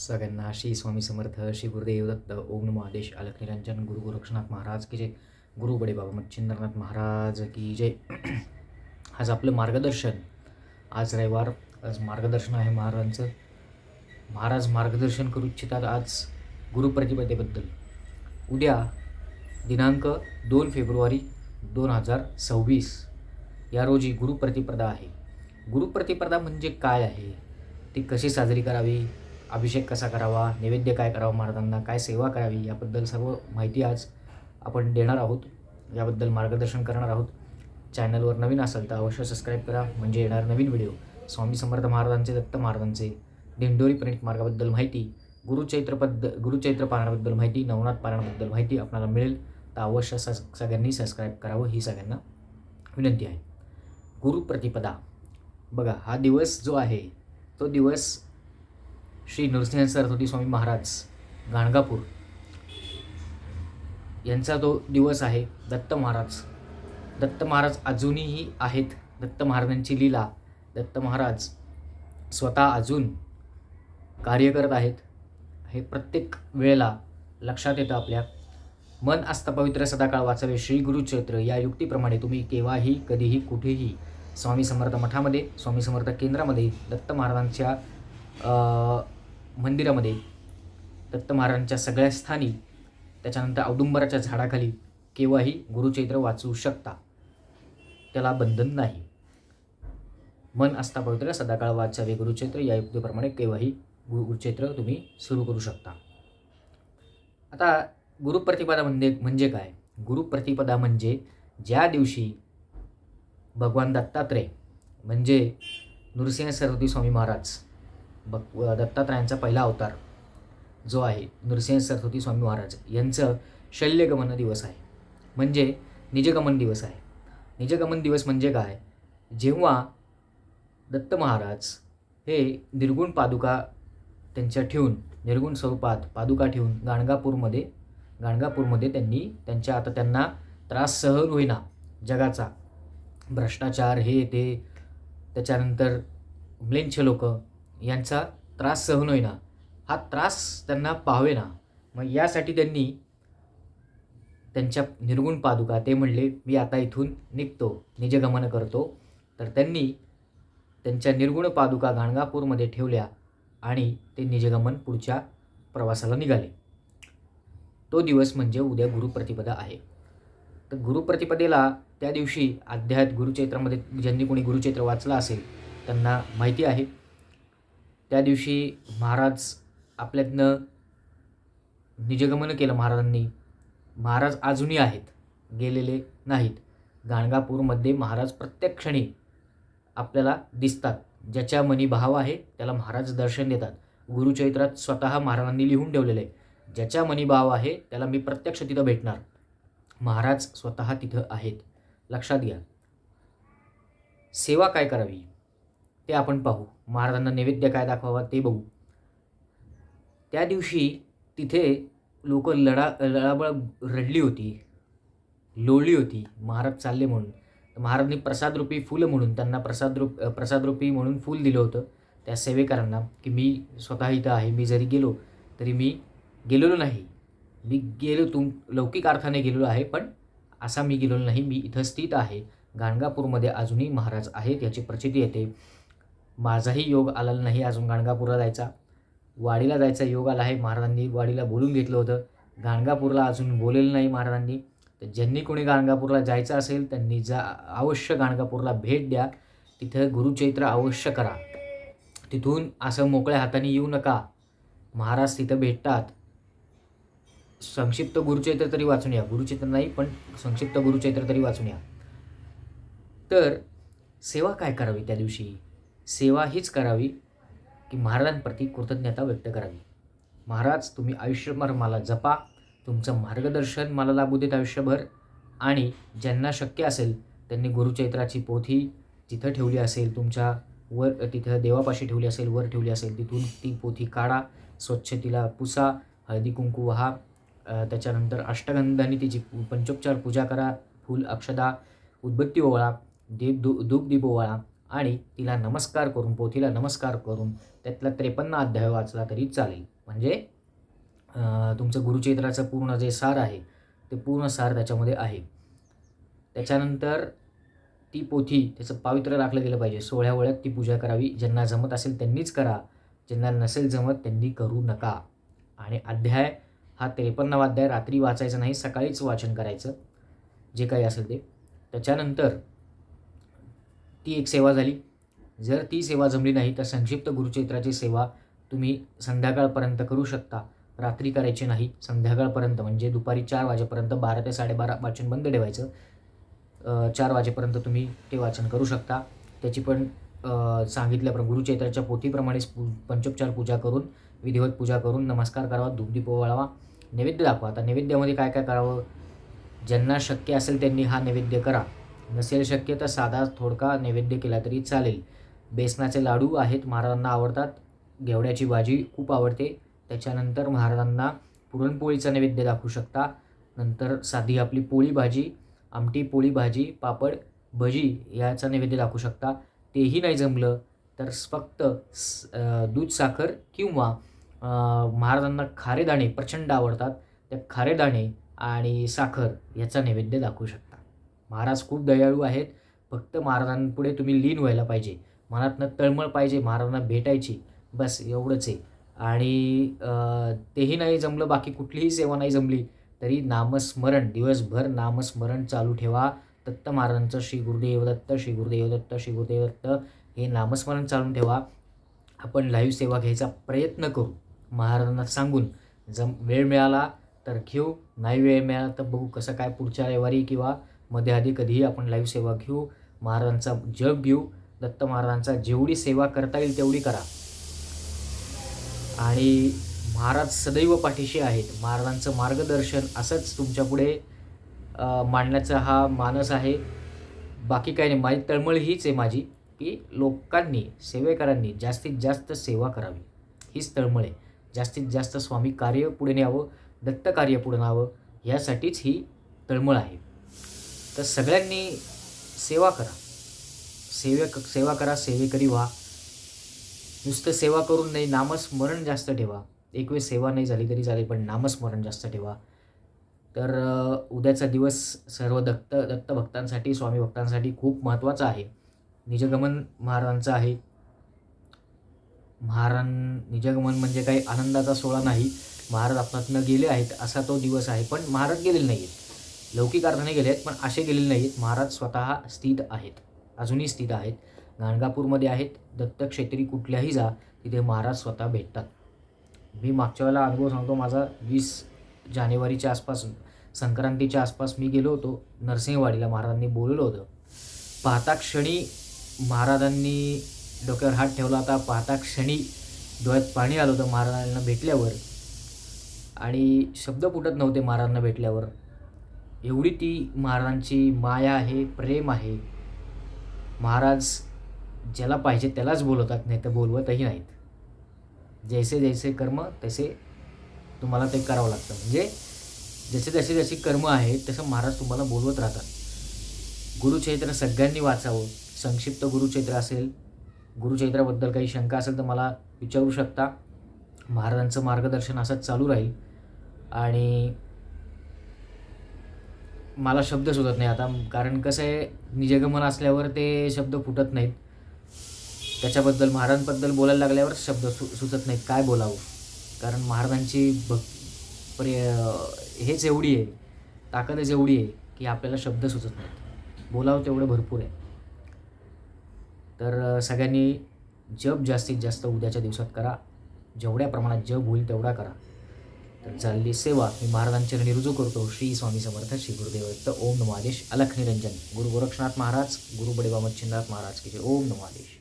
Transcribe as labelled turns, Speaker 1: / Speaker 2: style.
Speaker 1: सगळ्यांना श्री स्वामी समर्थ श्री गुरुदेव दत्त ओम नमो आदेश अलख निरंजन गुरु गोरक्षनाथ महाराज की जय. गुरु बडे बाबा मच्छिंद्रनाथ महाराज की जय. आज आपलं मार्गदर्शन. आज रविवार आज मार्गदर्शन आहे महाराजांचं. महाराज मार्गदर्शन करू इच्छितात आज गुरुप्रतिपदेबद्दल उद्या दिनांक दोन फेब्रुवारी दोन हजार सव्वीस या रोजी गुरुप्रतिपदा आहे. गुरुप्रतिपदा म्हणजे काय आहे? ती कशी साजरी करावी? अभिषेक कसा करावा नैवेद्य काय करावं महाराजांना काय सेवा करावी याबद्दल सर्व माहिती आज आपण देणार आहोत. याबद्दल मार्गदर्शन करणार आहोत. चॅनलवर नवीन असाल तर अवश्य सबस्क्राईब करा. म्हणजे येणार नवीन व्हिडिओ. स्वामी समर्थ महाराजांचे दत्त महाराजांचे दिंडोरी प्रणित मार्गाबद्दल माहिती गुरुचैत्रपद्द गुरुचैत्र पारायणाबद्दल माहिती नवनाथ पारायणाबद्दल माहिती आपल्याला मिळेल. तर अवश्य स सगळ्यांनी सबस्क्राईब करावं ही सगळ्यांना विनंती आहे. गुरुप्रतिपदा बघा हा दिवस जो आहे तो दिवस श्री नृसिंह सरस्वती स्वामी महाराज गाणगापूर. यांचा तो दिवस आहे दत्त महाराज. दत्त महाराज अजूनही आहेत. दत्त महाराजांची लीला. दत्त महाराज स्वतः अजून कार्य करत आहेत. हे प्रत्येक वेळेला लक्षात येतं आपल्या. मन असता पवित्र सदाकाळ वाचावे श्री गुरुचैत्र या युक्तीप्रमाणे तुम्ही केव्हाही कधीही कुठेही स्वामी समर्थ मठामध्ये स्वामी समर्थ केंद्रामध्ये दत्त महाराजांच्या मंदिरामध्ये दत्त महाराजांच्या सगळ्या स्थानी त्याच्यानंतर औदुंबराच्या झाडाखाली केव्हाही गुरुचैत्र वाचू शकता. त्याला बंधन नाही. मन असता पवित्र सदाकाळ वाचावे गुरुचैत्र या युक्तीप्रमाणे केव्हाही गु गुरुचैत्र तुम्ही सुरू करू शकता. आता गुरुप्रतिपदा म्हणजे म्हणजे काय? गुरुप्रतिपदा म्हणजे ज्या दिवशी भगवान दत्तात्रय म्हणजे नृसिंह सरस्वती स्वामी महाराज भक् दत्तात्रयांचा पहिला अवतार जो आहे नृसिंह सरस्वती स्वामी महाराज यांचं शल्यगमन दिवस आहे. म्हणजे निजगमन दिवस आहे. निजगमन दिवस म्हणजे काय? जेव्हा दत्त महाराज हे निर्गुण पादुका त्यांच्या ठेवून निर्गुण स्वरूपात पादुका ठेवून गाणगापूरमध्ये गाणगापूरमध्ये त्यांनी त्यांच्या आता त्यांना त्रास सहन होईना जगाचा. भ्रष्टाचार हे ते त्याच्यानंतर म्लेंछ लोकं यांचा त्रास सहन होईना. हा त्रास त्यांना पाहावेना. मग यासाठी त्यांनी त्यांच्या निर्गुण पादुका ते म्हणले मी आता इथून निघतो निजगमन करतो. तर त्यांनी त्यांच्या निर्गुण पादुका गाणगापूरमध्ये ठेवल्या आणि ते निजगमन पुढच्या प्रवासाला निघाले. तो दिवस म्हणजे उद्या गुरुप्रतिपदा आहे. तर गुरुप्रतिपदेला त्या दिवशी अध्यायात गुरुचैत्रामध्ये ज्यांनी कोणी गुरुचैत्र वाचलं असेल त्यांना माहिती आहे. त्या दिवशी महाराज आपल्यातनं निजगमन केलं महाराजांनी. महाराज अजूनही आहेत गेलेले नाहीत. गाणगापूरमध्ये महाराज प्रत्येक क्षणी आपल्याला दिसतात. ज्याच्या मनी भाव आहे त्याला महाराज दर्शन देतात. गुरुचरित्रात स्वतः महाराजांनी लिहून ठेवलेलं आहे. ज्याच्या मनी भाव आहे त्याला मी प्रत्यक्ष तिथं भेटणार. महाराज स्वतः तिथं आहेत. लक्षात घ्या. सेवा काय करावी? ते आपण पाहू. महाराजांना नैवेद्य काय दाखवावा ते बघू. त्या दिवशी तिथे लोक लढा लढाबळ रडली होती लोळली होती. महाराज चालले म्हणून. तर महाराजांनी प्रसादरूपी फुलं म्हणून त्यांना प्रसादरूप प्रसादरूपी म्हणून फूल दिलं होतं त्या सेवेकरांना की मी स्वतः इथं आहे मी जरी गेलो तरी मी गेलेलो नाही. मी गेलो तुम लौकिक अर्थाने गेलेलो आहे पण असा मी गेलेलो नाही. मी इथं स्थित आहे. गाणगापूरमध्ये अजूनही महाराज आहेत याची प्रचिती येते. माझाही योग आलेला नाही अजून गाणगापूरला जायचा. वाडीला जायचा योग आला आहे. महाराजांनी वाडीला बोलून घेतलं होतं. गाणगापूरला अजून बोलेलं नाही महाराजांनी. तर ज्यांनी कोणी गाणगापूरला जायचं असेल त्यांनी जा अवश्य गाणगापूरला भेट द्या. तिथं गुरुचैत्र अवश्य करा. तिथून असं मोकळ्या हाताने येऊ नका. महाराज तिथं भेटतात. संक्षिप्त गुरुचैत्र तरी वाचून या. गुरुचैत्र नाही पण संक्षिप्त गुरुचैत्र तरी वाचून या. तर सेवा काय करावी त्या दिवशी? सेवा हीच करावी की महाराजांप्रती कृतज्ञता व्यक्त करावी. महाराज तुम्ही आयुष्यभर मला जपा. तुमचं मार्गदर्शन मला लाभू देत आयुष्यभर. आणि ज्यांना शक्य असेल त्यांनी गुरुचैत्राची पोथी जिथं ठेवली असेल तुमच्या वर तिथं देवापाशी ठेवली असेल वर ठेवली असेल तिथून ती पोथी काढा स्वच्छ तिला पुसा हळदी कुंकू व्हा. त्याच्यानंतर अष्टगंधाने तिची पंचोपचार पूजा करा फूल अक्षदा उदबत्ती ओवाळा देव दु धूप दीप ओवाळा आणि तिला नमस्कार करून पोथीला नमस्कार करून त्यातला त्रेपन्न अध्याय वाचला तरी चालेल. म्हणजे तुमचं गुरुचरित्राचं पूर्ण जे सार आहे ते पूर्ण सार त्याच्यामध्ये आहे. त्याच्यानंतर ती पोथी त्याचं पावित्र्य राखलं गेलं पाहिजे. सोळ्या वळ्यात ती पूजा करावी. ज्यांना जमत असेल त्यांनीच करा. ज्यांना नसेल जमत त्यांनी करू नका. आणि अध्याय हा त्रेपन्नावा अध्याय रात्री वाचायचा नाही सकाळीच वाचन करायचं. जे काही असेल ते. त्याच्यानंतर ती एक सेवा झाली. जर ती सेवा जमली नाही तर संक्षिप्त गुरुचरित्राची सेवा तुम्ही संध्याकाळपर्यंत करू शकता. रात्री करायची नाही संध्याकाळपर्यंत म्हणजे दुपारी चार वाजेपर्यंत बारा ते साडेबारा वाचन बंद ठेवायचं. चार वाजेपर्यंत तुम्ही ते वाचन करू शकता. त्याची पण अ, सांगितल्याप्रमाणे गुरुचैत्राच्या पोथीप्रमाणेच पू पंचोपचार पूजा करून विधिवत पूजा करून नमस्कार करावा धूपदीप वळावा नैवेद्य दाखवा. आता नैवेद्यामध्ये काय काय करावं? ज्यांना शक्य असेल त्यांनी हा नैवेद्य करा. नसेल शक्य तर साधा थोडका नैवेद्य केला तरी चालेल. बेसनाचे लाडू आहेत महाराजांना आवडतात. घेवड्याची भाजी खूप आवडते. त्याच्यानंतर महाराजांना पुरणपोळीचा नैवेद्य दाखवू शकता. नंतर साधी आपली पोळी भाजी आमटी पोळी भाजी पापड भजी याचा नैवेद्य दाखवू शकता. तेही नाही जमलं तर फक्त स- दूध साखर किंवा महाराजांना खारे दाणे प्रचंड आवडतात. त्या खारे दाणे आणि साखर याचा नैवेद्य दाखवू शकता. महाराज खूप दयाळू आहेत. फक्त महाराजांपुढे तुम्ही लीन व्हायला पाहिजे. मनातनं तळमळ पाहिजे महाराजांना भेटायची. बस एवढंच आहे. आणि तेही नाही जमलं बाकी कुठलीही सेवा नाही जमली तरी नामस्मरण दिवसभर नामस्मरण चालू ठेवा. दत्त महाराजांचं श्री गुरुदेव दत्त श्री गुरुदेव दत्त श्री गुरुदेव दत्त हे नामस्मरण चालून ठेवा. आपण लाईव्ह सेवा घ्यायचा प्रयत्न करू. महाराजांना सांगून जम वेळ मिळाला तर घेऊ. नाही वेळ मिळाला तर बघू कसं काय पुढच्या रविवारी किंवा मध्ये आधी कधीही आपण लाईव्ह सेवा घेऊ महाराजांचा जप घेऊ दत्त महाराजांचा जेवढी सेवा करता येईल तेवढी करा. आणि महाराज सदैव पाठीशी आहेत. महाराजांचं मार्गदर्शन असंच तुमच्यापुढे मांडण्याचा हा मानस आहे. बाकी काही नाही माझी तळमळ हीच आहे माझी की लोकांनी सेवेकरांनी जास्तीत जास्त सेवा करावी. हीच तळमळ आहे. जास्तीत जास्त स्वामी कार्य पुढे न्यावं दत्त कार्य पुढे न्यावं ह्यासाठीच ही तळमळ आहे. तर सगळ्यांनी सेवा करा. सेवे सेवा करा सेवेकरी व्हा. नुसतं सेवा करून नाही नामस्मरण जास्त ठेवा. एक वेळ सेवा नाही झाली तरी चालेल पण नामस्मरण जास्त ठेवा. तर उद्याचा दिवस सर्व दत्त दत्तभक्तांसाठी स्वामी भक्तांसाठी खूप महत्त्वाचा आहे. निजगमन महाराजांचं आहे. महाराज निजगमन म्हणजे काही आनंदाचा सोहळा नाही. महाराज आपणातनं गेले आहेत असा तो दिवस आहे पण महाराज गेलेले नाही आहेत लौकिक अर्थाने गेले आहेत पण असे गेलेले नाही आहेत महाराज स्वतः स्थित आहेत. अजूनही स्थित आहेत. गाणगापूरमध्ये आहेत. दत्तक्षेत्री कुठल्याही जा तिथे महाराज स्वतः भेटतात. मी मागच्या वेळेला अनुभव सांगतो माझा वीस जानेवारीच्या आसपास संक्रांतीच्या आसपास मी गेलो होतो नरसिंहवाडीला. महाराजांनी बोलवलं होतं. पाहता क्षणी महाराजांनी डोक्यावर हात ठेवला होता. पाहता क्षणी डोळ्यात पाणी आलं होतं महाराजांना भेटल्यावर. आणि शब्द फुटत नव्हते महाराजांना भेटल्यावर. एवढी ती महाराजांची माया आहे प्रेम आहे. महाराज ज्याला पाहिजे त्यालाच बोलवतात नाही तर बोलवतही नाहीत. जैसे जैसे कर्म तसे तुम्हाला ते करावं लागतं. म्हणजे जसे जसे जसे कर्म आहेत तसं महाराज तुम्हाला बोलवत राहतात. गुरुचैत्र सगळ्यांनी वाचावं. संक्षिप्त गुरुचैत्र असेल गुरुचैत्राबद्दल काही शंका असेल तर मला विचारू शकता. महाराजांचं मार्गदर्शन असंच चालू राहील. आणि मला शब्द सुचत नाही आता कारण कसं आहे निजगमन असल्यावर ते शब्द फुटत नाहीत. त्याच्याबद्दल महाराजांबद्दल बोलायला लागल्यावर शब्द सु सुचत नाहीत काय बोलावं? कारण महाराजांची भक् पर्य हेच एवढी आहे ताकदच एवढी आहे की आपल्याला शब्द सुचत नाहीत. बोलावं तेवढं भरपूर आहे. तर सगळ्यांनी जप जास्तीत जास्त उद्याच्या दिवसात करा. जेवढ्या प्रमाणात जप होईल तेवढा करा. तर चालली सेवा. मी महाराजांच्या रुजू करतो. श्री स्वामी समर्थ श्री गुरुदेव ओम नमादेश अलख निरंजन. गुरु गोरक्षनाथ महाराज गुरु बडेबा मच्छिंद्रनाथ महाराज की जय. ओम नमादेश